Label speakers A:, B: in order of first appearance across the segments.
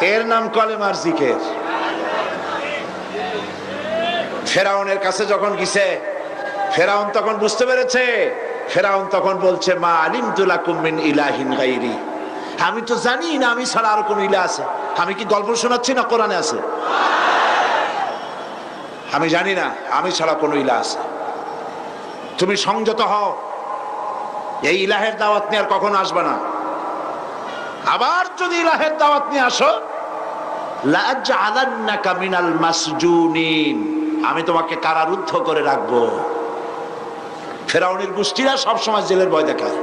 A: এর নাম কলেমার জিকের। ফেরাউনের কাছে যখন গেছে, ফেরাউন তখন বুঝতে পেরেছে, ফেরাউন তখন বলছে, মা আলিম তুলাকুম মিন ইলাহিন গাইরি। আমি তো জানি না, আমি ছাড়া আর কোন ইলা আছে। আমি কি গল্প শোনাচ্ছি না কোরআনে আছে? আমি জানি না, আমি ছাড়া কোনো ইলা আছে। তুমি সংযত হও। এই ইলাহের দাওয়াত নিয়ে আর কখনো আসবে না। আবার যদি ইলাহের দাওয়াত নিয়ে আসো আমি তোমাকে কারারুদ্ধ করে রাখব। ফেরাউনের গোষ্ঠীরা সবসময় জেলের ভয় দেখায়।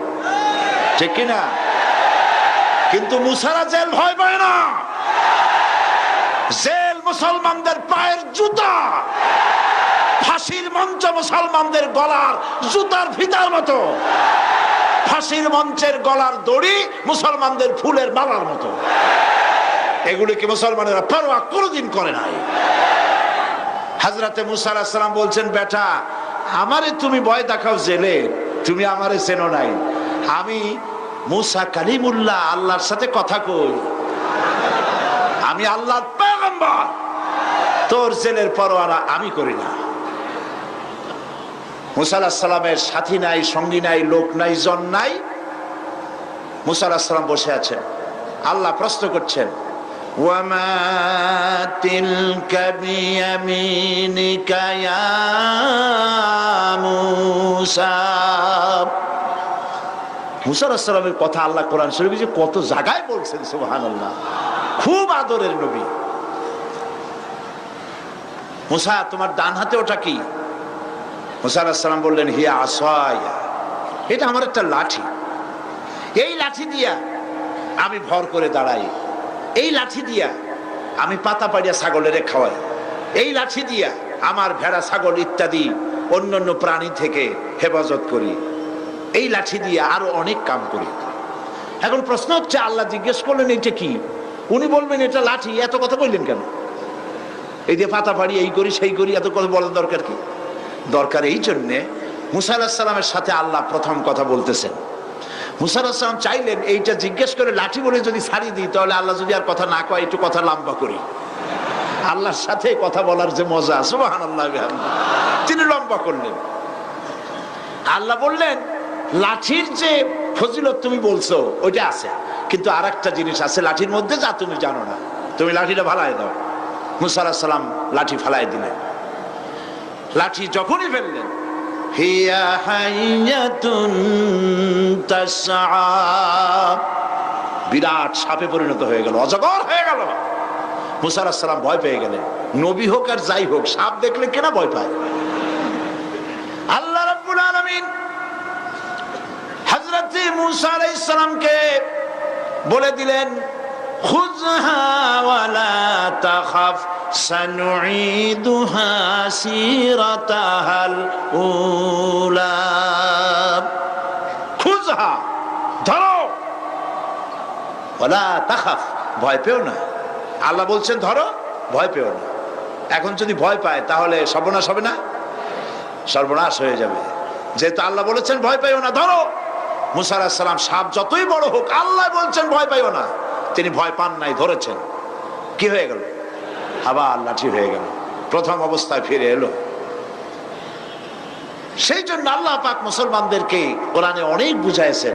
A: ঠিক কিনা কিন্তু মুসারা জেল ভয় পায় না। জেল মুসলমানদের পায়ের জুতা। ফাঁসির মঞ্চ মুসলমানদের গলার জুতার ফিতার মতো। ফাঁসির মঞ্চের গলার দড়ি মুসলমানদের ফুলের মালার মতো। এগুলিকে মুসলমানেরা পরোয়া কোনোদিন করে নাই। হাজরাতে মুসা আলাহিস বলছেন, বেটা, আমারে তুমি ভয় দেখাও জেলে, তুমি আমারে চেনো নাই। আমি মুসা কালিমুল্লাহ, আল্লাহর সাথে কথা কই। আমি আল্লাহ তোর জেলের পরোয়ানা আমি করি না। মুসা আলাহিস সালামের সাথী নাই, সঙ্গী নাই, লোক নাই, জন নাই। মুসা আলাহিস সালাম বসে আছেন। আল্লাহ প্রশ্ন করছেন وما تلك بيمينك يا موسى মুসা আসসালামের কথা আল্লাহ কোরআন শরীফে যে কত জায়গায় বলছেন সুবহান আল্লাহ খুব আদরের নবী মুসা তোমার ডান হাতে ওটা কি মুসা আসসালাম বললেন হিয়া আসায় এটা আমার একটা লাঠি এই লাঠি দিয়া আমি ভর করে দাঁড়াই এই লাঠি দিয়া আমি পাতা পাড়িয়া ছাগলের খাওয়াই। এই লাঠি দিয়া আমার ভেড়া, ছাগল ইত্যাদি অন্যান্য প্রাণী থেকে হেফাজত করি। এই লাঠি দিয়ে আরও অনেক কাম করি। এখন প্রশ্ন হচ্ছে, আল্লাহ জিজ্ঞেস করলেন, এটা কি? উনি বলবেন, এটা লাঠি। এত কথা বললেন কেন? এই যে পাতা পাড়ি এই করি, সেই করি, এত কথা বলার দরকার কি? দরকার এই জন্যে মুসা আলাহিসাল্লামের সাথে আল্লাহ প্রথম কথা বলতেছেন। মুসার আসলাম চাইলেন, এইটা জিজ্ঞেস করে লাঠি বলে যদি ছাড়ি দিই, তাহলে আল্লাহ যদি আর কথা না কয়, একটু কথা লম্বা করি। আল্লাহর সাথে কথা বলার যে মজা সুবাহান আল্লাহ তিনি লম্বা করলেন। আল্লাহ বললেন, লাঠির যে ফজিলত তুমি বলছো, ওইটা আছে। কিন্তু আর একটা জিনিস আছে লাঠির মধ্যে যা তুমি জানো না। তুমি লাঠিটা ফালাই দাও। মুসার সালাম লাঠি ফালাই দিলেন। লাঠি যখনই ফেললেন হিয়া হাইয়াতুন বিরাট সাপে পরিণত হয়ে গেল, অজগর হয়ে গেল। মুসা আলাহিস সালাম ভয় পেয়ে গেলেন। নবী হোক আর যাই হোক, সাপ দেখলে কেনা ভয় পায়? আল্লাহ রাব্বুল আলামিন হযরত মুসা আলাইহিস সালামকে বলে দিলেন ধরো। ভয় পেও না। আল্লাহ বলছেন, ধরো, ভয় পেও না। এখন যদি ভয় পায়, তাহলে সর্বনাশ হবে না? সর্বনাশ হয়ে যাবে। যেহেতু আল্লাহ বলেছেন, ভয় পাইও না, ধরো। মুসা সালাম সাপ যতই বড় হোক, আল্লাহ বলছেন, ভয় পাইও না। তিনি ভয় পান নাই, ধরেছেন। কি হয়ে গেল? আবার লাঠি হয়ে গেল। প্রথম অবস্থায় ফিরে এলো। সেই জন্য আল্লাহ পাক মুসলমানদেরকে কোরআনে অনেক বুঝাইছেন।